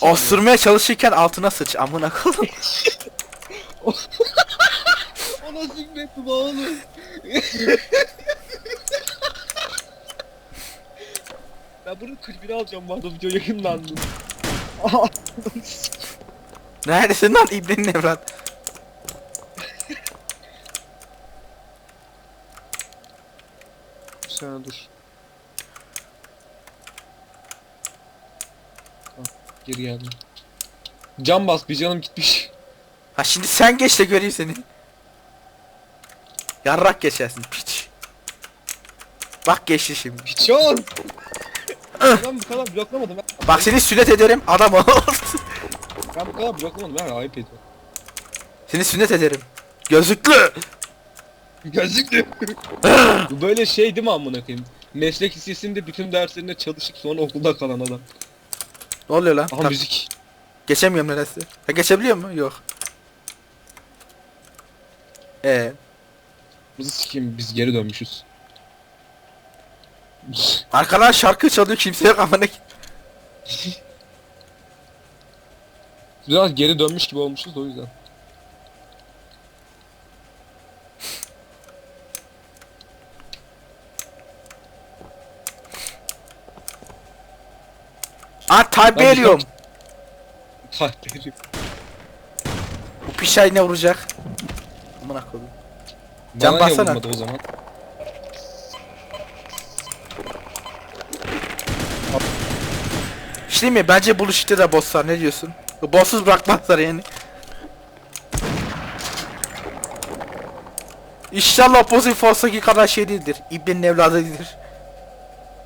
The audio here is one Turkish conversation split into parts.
Osurmaya çalışırken altına sıç amına koyayım. O nasıl hikmetti be oğlum? ben bunun klibini alacağım bu arada video yayınlandı. Neredesin lan İbne'nin evlat? Bir saniye dur. Geri geldim. Can bas bir canım gitmiş. Ha şimdi sen geç de göreyim seni. Yarrak geçersin piç. Bak geçti şimdi. Piçon! ben bu kadar bloklamadım. Ben, Bak seni sünnet ederim adam ol. ben bu kadar bloklamadım. Ben ayıp ediyorum. seni sünnet ederim. Gözlüklü. Gözlüklü. bu böyle şey değil mi amına koyayım? Meslek lisesinde bütün derslerinde çalışıp sonra okulda kalan adam. Ne oluyor lan? Aha müzik. Geçemiyorum neredeyse. Ha geçebiliyor mu? Yok. Ee, Bizi sikeyim biz geri dönmüşüz. arkadan şarkı çalıyor kimse yok amına. Biraz geri dönmüş gibi olmuşuz da o yüzden. Aa Tiberium. Tahteri. Bu pişay ne vuracak? Amına koyayım. Can Bana niye bassana. vurmadı o zaman? İşte mi? Bence bullshit'te de bosslar ne diyorsun? Boss'uz bırakmazlar yani. İnşallah Opposing Force'daki kadar şey değildir. İbnenin evladı değildir.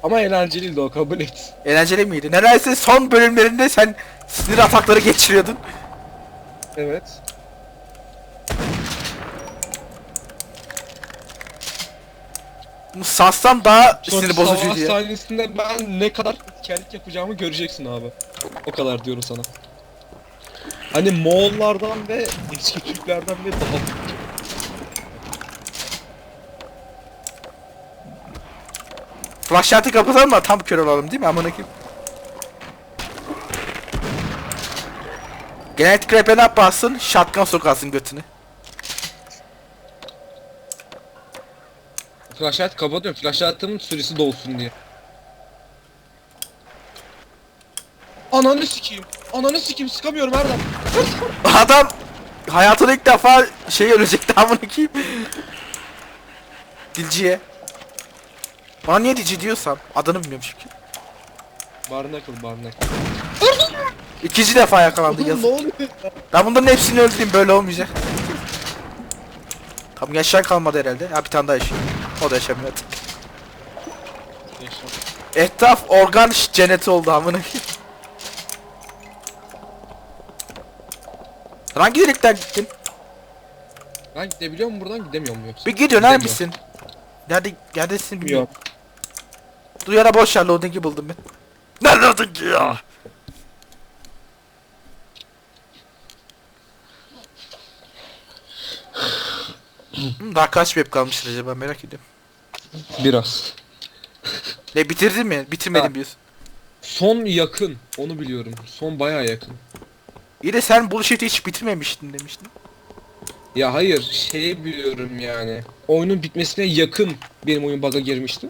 Ama eğlenceliydi o kabul et. Eğlenceli miydi? Neredeyse son bölümlerinde sen sinir atakları geçiriyordun. Evet. Bu Sassam daha sinir savaş bozucuydu ya. sahnesinde ben ne kadar askerlik yapacağımı göreceksin abi. O kadar diyorum sana. Hani Moğollardan ve eski Türklerden ve daha Flashlight'ı kapatalım mı? Tam kör olalım değil mi? Amına koyayım. Genetik rap'e ne yaparsın? Shotgun sokarsın götünü. Flashlight kapatıyorum. Flashlight'ımın süresi dolsun diye. Ananı sikeyim. Ananı sikeyim sıkamıyorum Erdem. Adam hayatında ilk defa şey ölecekti amına koyayım. Dilciye. Bana niye dilci diyorsam adını bilmiyorum çünkü. Barnacle Barnacle. İkinci defa yakalandı yazık. ne oluyor? Ben bunların hepsini öldüreyim böyle olmayacak. Tam yaşayan kalmadı herhalde. Ha bir tane daha yaşıyor. O da yaşamıyor artık. Etraf organ cenneti oldu amına. Sen Hangi delikten gittin? Ben gidebiliyor muyum buradan gidemiyor muyum yoksa? Bir git döner Gidemiyorum. misin? Nerede neredesin bilmiyorum. Yok. Dur yara boş yer loading'i buldum ben. Nerede loading ya? Hmm, Daha kaç web kalmıştır acaba merak ediyorum. Biraz. Ne bitirdin mi? Bitirmedim Ha. diyorsun. Son yakın. Onu biliyorum. Son bayağı yakın. İyi de sen bullshit'i hiç bitirmemiştin demiştin. Ya hayır şey biliyorum yani. Oyunun bitmesine yakın benim oyun bug'a girmişti.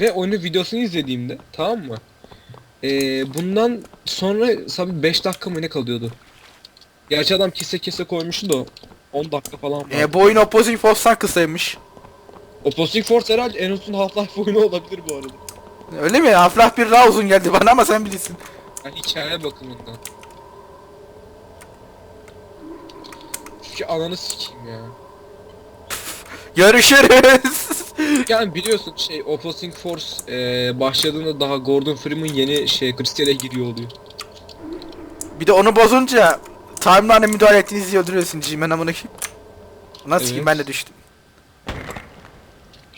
Ve oyunun videosunu izlediğimde tamam mı? Ee, bundan sonra tabi 5 dakika mı ne kalıyordu? Gerçi adam kese kese koymuştu da 10 dakika falan var. E, bu oyun Opposing Force'tan kısaymış. Opposing Force herhalde en uzun Half-Life oyunu olabilir bu arada. Öyle mi? Half-Life 1 daha uzun geldi bana ama sen bilirsin. Yani hikaye bakımından. Ananı sikeyim ya. Görüşürüz. Yani biliyorsun şey Opposing Force eee başladığında daha Gordon Freeman yeni şey Crystal'e giriyor oluyor. bir de onu bozunca timeline'e müdahale ettiğinizi öldürüyorsun G-Man amına koyayım. Nasıl ki Evet. ben de düştüm.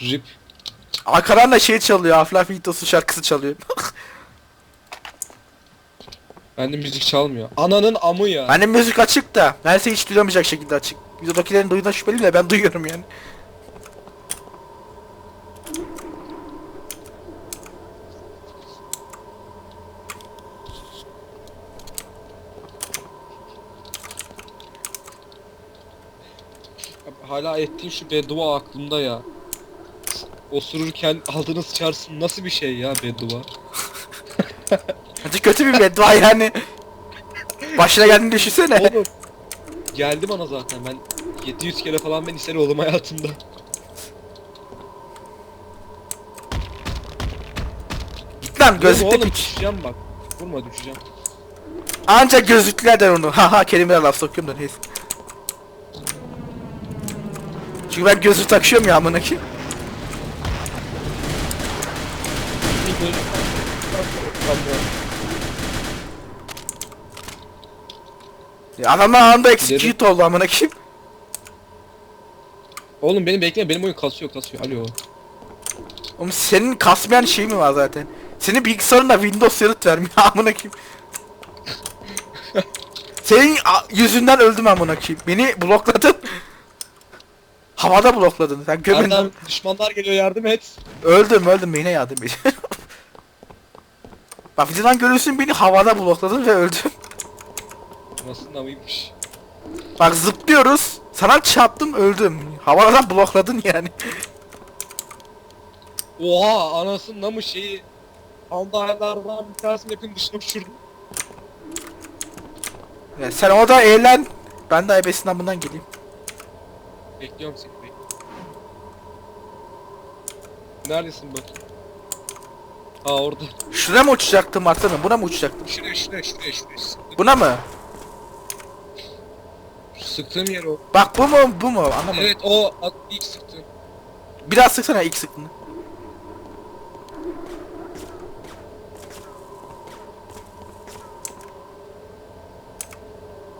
RIP. Arkadan da şey çalıyor. Half-Life şarkısı çalıyor. Bende müzik çalmıyor. Ananın amı ya. Hani müzik açık da. Neredeyse hiç duyulamayacak şekilde açık. Videodakilerin duyduğuna şüpheliyim de ben duyuyorum yani. Hala ettiğim şu beddua aklımda ya. Osururken altını sıçarsın nasıl bir şey ya beddua. Hadi kötü bir beddua yani. Başına geldiğini düşünsene. Oğlum. Geldi bana zaten ben 700 kere falan ben ister oldum hayatımda. Git lan Vurma gözlükle oğlum piç. düşeceğim bak. Vurma düşeceğim. Ancak gözlükler der onu. Haha kelimeler laf sokuyorum da neyse. Çünkü ben gözlük takıyorum ya amına ki. Ya adamlar anında execute oldu amına ki. Oğlum beni bekle benim oyun kasıyor kasıyor. Alo. Oğlum senin kasmayan şey mi var zaten? Senin bilgisayarında Windows yanıt vermiyor amına ki. Senin yüzünden öldüm amına ki. Beni blokladın. Havada blokladın. Sen gömün. Ardan düşmanlar geliyor yardım et. Öldüm öldüm yine yardım et. Bak videodan görürsün beni havada blokladın ve öldüm. Nasıl namıymış. Bak zıplıyoruz. Sana çarptım öldüm. Havadan blokladın yani. Oha anasının namı şeyi. Andaylardan bir tanesini hepin dışına uçurdum. yani sen orada eğlen. Ben de ebesinden bundan geleyim. Bekliyorum seni bekliyorum. Neredesin bak? Aa orada. Şuraya mı uçacaktım atsana? Buna mı uçacaktım? Şuraya şuraya şuraya şuraya. Buna mı? Sıktığım yer o. Bak bu mu bu mu anlamadım. Evet o at ilk sıktım. Biraz sıksana ilk sıktığını.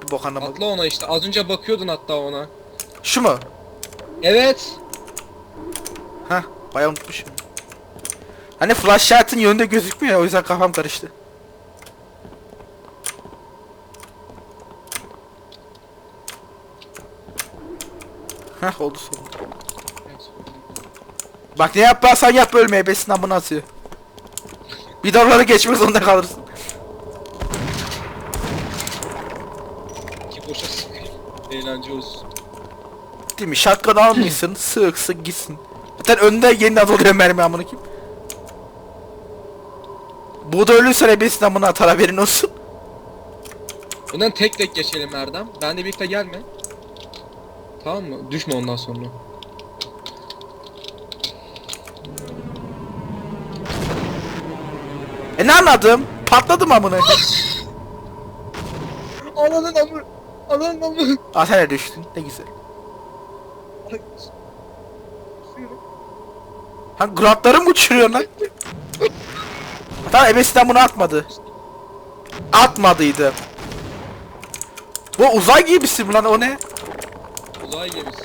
Bir bok anlamadım. Atla ona işte. Az önce bakıyordun hatta ona. Şu mu? Evet. Heh bayağı unutmuşum. Hani flashlight'ın yönünde gözükmüyor ya, o yüzden kafam karıştı. Heh oldu sonunda. Bak ne yaparsan yap ölme ebesinden bunu atıyor. Bir doları geçmek zorunda kalırsın. Ki boşa sıkayım. Eğlence olsun. Değil mi? Şatkanı almışsın, sık sık gitsin. Zaten önünde yeniden doluyor mermi amına kim? Bu da ölürse ebesinden bunu atar haberin olsun. Bundan tek tek geçelim Erdem. Ben de birlikte gelme. Tamam mı? Düşme ondan sonra. E ne anladım? Patladım amına. Ananın amı. Ananın amı. Aa sen de düştün. Ne güzel. Ha gratları mı uçuruyor lan? Tamam ebesinden bunu atmadı. Atmadıydı. Bu uzay gemisi mi lan o ne? Uzay gemisi.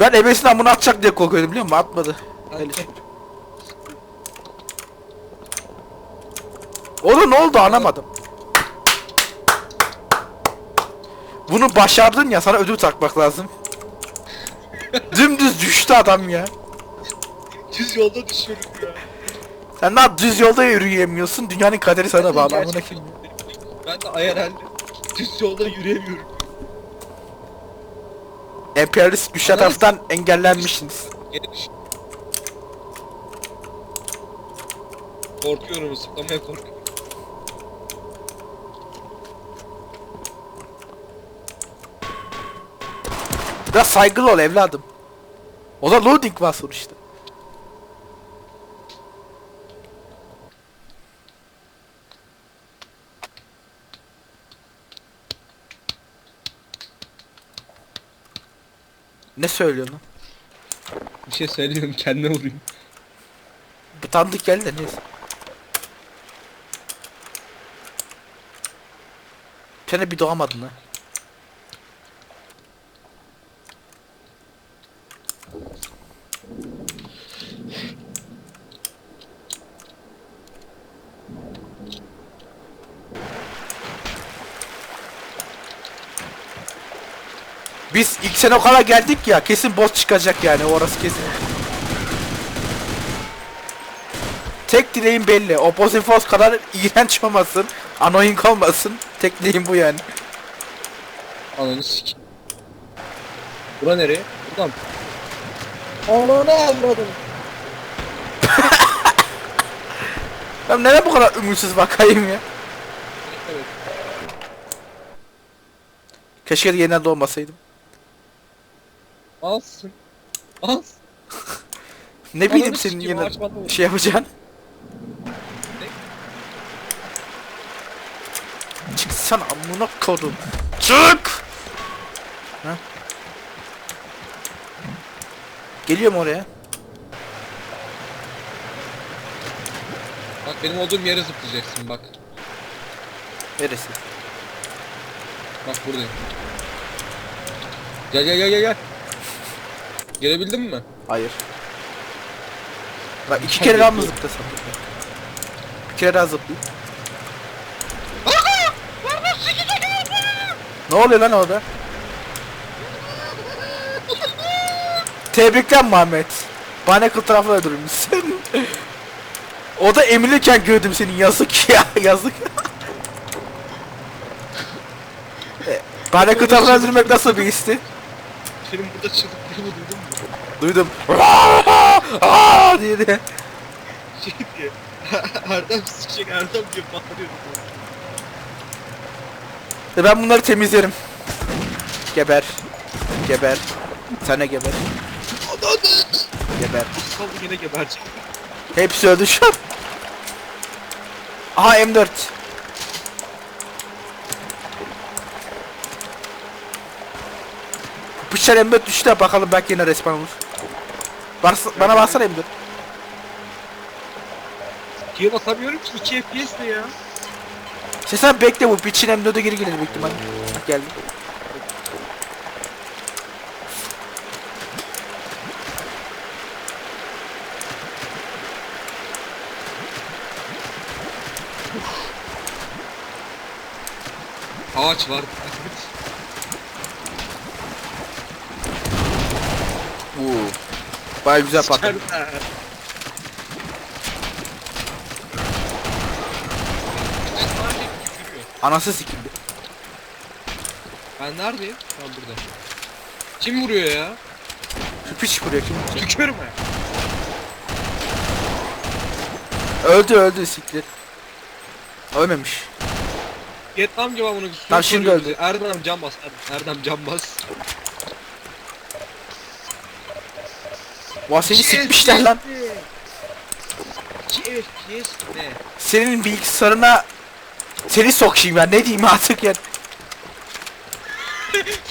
Ben ebesinden bunu atacak diye korkuyordum biliyor musun? Atmadı. Şey. Oğlum ne oldu anlamadım. Bunu başardın ya sana ödül takmak lazım. Dümdüz düştü adam ya. Düz yolda düşüyorum ya. Sen daha düz yolda yürüyemiyorsun. Dünyanın kaderi sana bağlı. Amına. Ben de IRL'de düz yolda yürüyemiyorum. Emperyalist güçler tarafından engellenmişsiniz. Geri düş. Korkuyorum zıplamaya korkuyorum. Biraz saygılı ol evladım. O da loading var sonuçta. Ne söylüyorsun lan? Bir şey söylüyorum kendime vurayım. Bu tanıdık geldi de neyse. Sen de bir doğamadın ha. Sene o kadar geldik ya kesin boss çıkacak yani orası kesin. Tek dileğim belli. Opposing Force kadar iğrenç olmasın. Annoying olmasın. Tek dileğim bu yani. Ananı sik. Bura nereye? Buradan. Ananı avradım. Ben neden bu kadar ümitsiz bakayım ya? Evet. Keşke de yeniden doğmasaydım. Alsın. Alsın. Ne bileyim Ananı senin sikeyim, yeniden açmadım. şey yapacaksın. Çıksana amına kodum. Çık! Ha? Geliyorum oraya. Bak benim olduğum yere zıplayacaksın bak. Neresi? Bak buradayım. Gel gel gel gel gel. Gelebildin mi? Hayır. Bak iki kere daha mı zıplasam? Bir kere daha zıplayayım. ne oluyor lan orada? Tebrikler Muhammed. Barnacle tarafı öldürülmüşsün. o da emilirken gördüm seni yazık ya yazık. E, Barnacle tarafını öldürmek nasıl bir histi? Senin burada çığlıklarımı duydun mu? Duydum. Aa diye de. Şey diye. Erdem sıçacak Erdem diye bağırıyor. E ben bunları temizlerim. Geber. Geber. Sen de geber. Geber. Sallı yine geberecek. Hepsi öldü şu an. Aha M4. Bıçak M4 düştü ya, bakalım belki yine respawn olur. Bana, bana baksana M4. Kiye basamıyorum ki 2 FPS ne ya? Şey sen bekle bu biçin M4'e geri gelir büyük ihtimalle. Bak geldi. Ağaç var. Baya güzel patladı. Anası sikildi. Ben neredeyim? Ben burada. Kim vuruyor ya? Şu piç vuruyor kim? Tükürme. Öldü öldü siktir. Ölmemiş. Vietnam cevabını bir Lan şimdi öldü. Erdem can bas. Erdem, Erdem can bas. Vah seni sikmişler lan. Senin bilgisayarına seni sokayım ya ne diyeyim artık ya.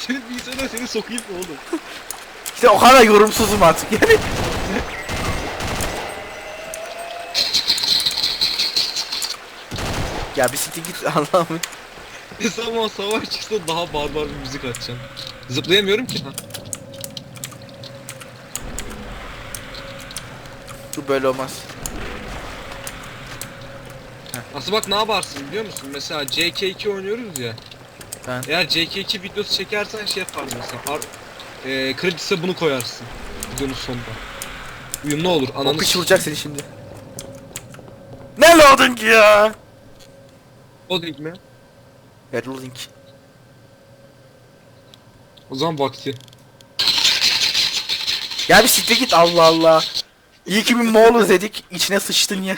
Senin bilgisayarına seni sokayım mı oğlum? İşte o kadar yorumsuzum artık yani. ya bir siktir git Allah'ım. Ne zaman savaş çıksa daha barbar bir müzik açacağım. Zıplayamıyorum ki. Bu böyle olmaz. Aslında bak ne yaparsın biliyor musun? Mesela JK2 oynuyoruz ya. Ben. Eğer JK2 videosu çekersen şey yapar mesela. Ar e, kredise bunu koyarsın. Videonun sonunda. Uyumlu olur. O Ananı piç s- vuracak seni şimdi. Ne loading ya? Loading mi? Ver loading. O zaman vakti. Ya bir siktir git Allah Allah. İyi ki bir Moğoluz dedik içine sıçtın ya.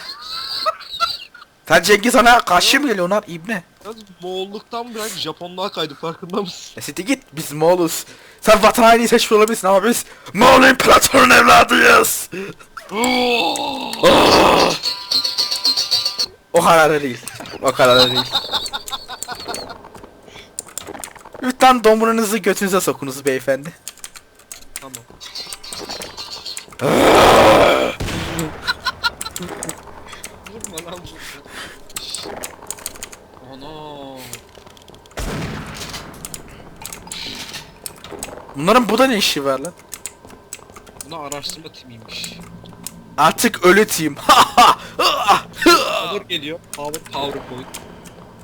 Sen Cengiz Han'a karşı mı geliyorsun lan İbne? Yalnız Moğolluktan bırak Japonluğa kaydı farkında mısın? Siktir git biz Moğoluz. Sen vatan haini seçmiş olabilirsin ama biz Moğol İmparatorun evladıyız. O kadar da değil. O kadar da değil. Lütfen domurunuzu götünüze sokunuz beyefendi. Tamam. Vurma lan vurma. Ana. Bunların burada ne işi var lan? Buna araştırma timiymiş. Artık ölü team. Power geliyor. Power PowerPoint.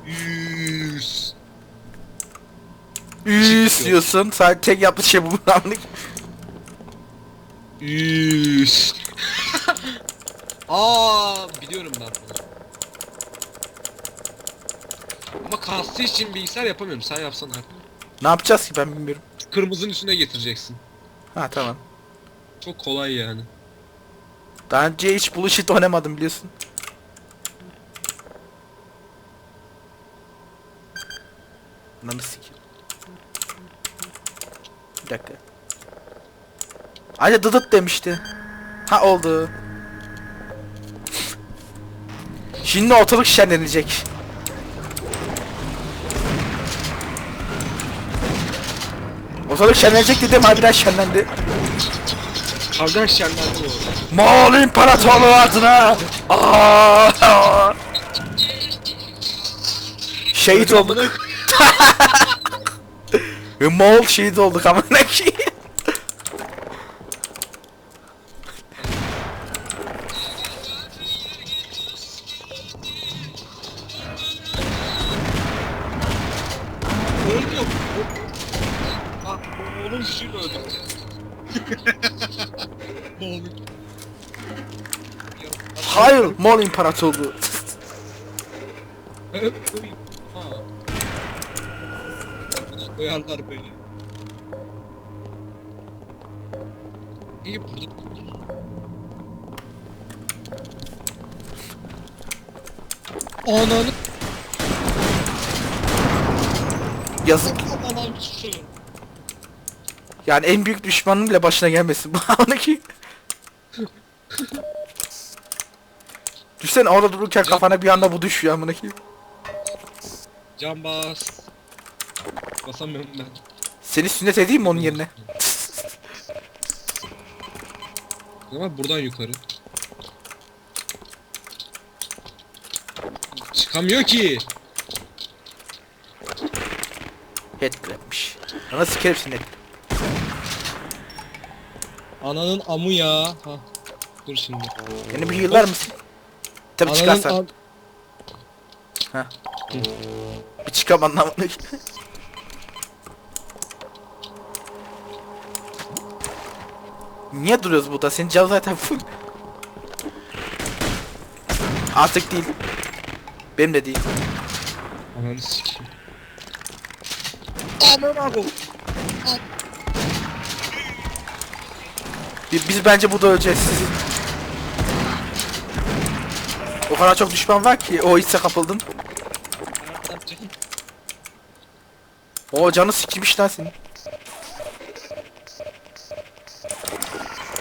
Yüz. Üs diyorsun. Sadece tek yaptığı şey bu anlık. Yüz. Aa biliyorum ben bunu. Ama kastı için bilgisayar yapamıyorum. Sen yapsana. Ne yapacağız ki ben bilmiyorum. Kırmızının üstüne getireceksin. Ha tamam. Çok kolay yani. Daha önce hiç bullshit oynamadım biliyorsun. Ananı sikeyim. Bir dakika. Ayrıca dıdıt demişti. Ha oldu. Şimdi ortalık şenlenecek. Ortalık şenlenecek dedim harbiden şenlendi. Kardeş şenlendi bu. Moğol İmparatorluğu adına Aa! Şehit olduk. Moğol şehit olduk amına koyayım. Öldüm. Ah, öldüm. Oğlum. Hayır Moğol İmparatorluğu. Ha. Uyarlar beni. İyi burada. Ananı Yazık. Yani en büyük düşmanın bile başına gelmesin. Bu amına koyayım. Düşsene orada dururken kafana bir anda bu düşüyor amına koyayım. Can bas. Basamıyorum ben. Seni sünnet edeyim mi onun yerine? Ama buradan yukarı. Çıkamıyor ki. Headcrab'miş. Ana sikerim seni. Ananın amı ya. Ha. Dur şimdi. Beni bir yıllar mısın? Tabi Ananın çıkarsan. am- Bir çıkam anlamında. Niye duruyoruz burada? Senin can zaten full. Artık değil. Benim de değil. Ananı sikeyim. Aman abi. Biz bence burada öleceğiz. O kadar çok düşman var ki o hisse kapıldın. O canı sikmiş lan senin.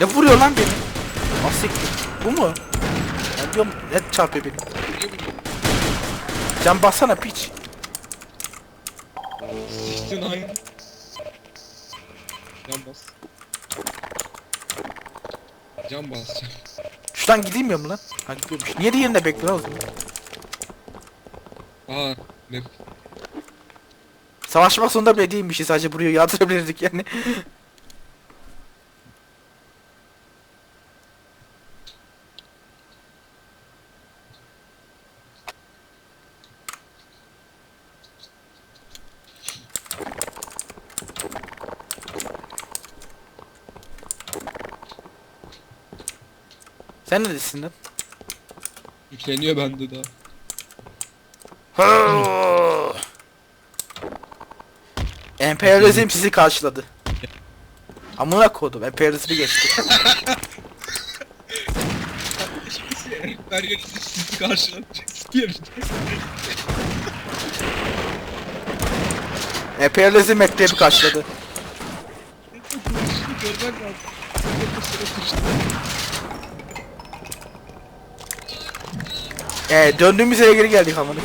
Ne vuruyor lan beni? Asiktir. Bu mu? Ben diyorum ne çarpıyor beni? Can bassana piç. Siktin aynı. Can bas. Can bas. Şuradan gideyim mi lan? Ha gidiyormuş. Niye diğerinde bekle lan o zaman? Aa. Ne? Savaşmak zorunda bile değilmişiz sadece buraya yardırabilirdik yani. Sen neredesin lan? Yükleniyor bende daha. Emperyalizm sizi karşıladı. Amına kodum emperyalizmi geçti. Yeri sizi karşılatacak diye bir de. Emperyalizm mektebi karşıladı. Görmek lazım. Ee, döndüğümüz yere geri geldik amına.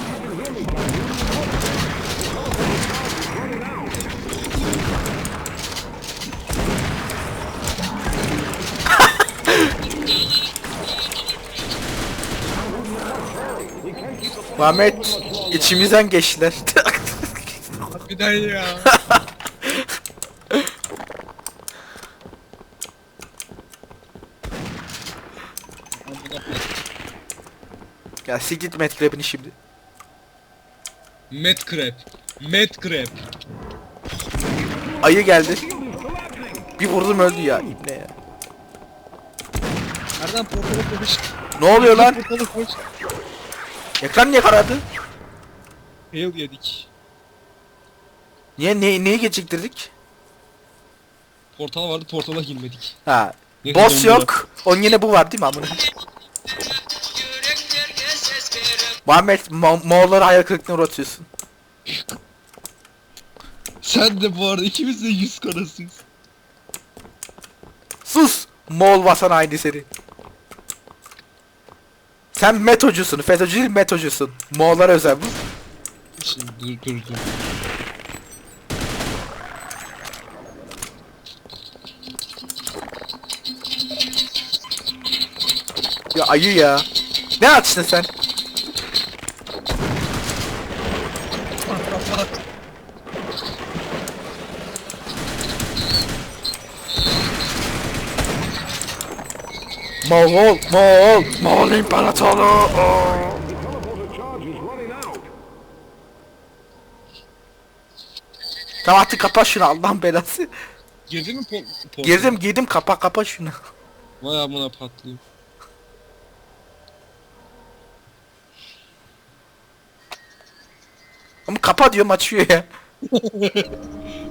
Muhammed içimizden geçtiler. Harbiden ya. Amına ya sikit Metcrab'ini şimdi. Met Crab. Met Crab. Ayı geldi. Bir vurdum öldü ya. İbne ya. Nereden portalı koş? Ne oluyor lan? Portalı koş. Ekran niye karardı? Fail yedik. Niye ne, neyi geciktirdik? Portal vardı portala girmedik. Ha. Boss yok. Onun yine bu var değil mi amına? Muhammed Mo Moğolları hayal kırıklığına uğratıyorsun. Sen de bu arada ikimiz de yüz karasıyız. Sus! Moğol vatan haini seni. Sen metocusun. FETÖ'cü değil metocusun. Moğollara özel bu. Şimdi dur dur dur. Ya ayı ya. Ne açtın sen? Moğol, Moğol, Moğol İmparatoru. Tamam artık kapa şunu Allah'ın belası. Girdin mi po? Girdim girdim kapa kapa şunu. Vay amına patlayayım. Ama kapa diyorum açıyor ya.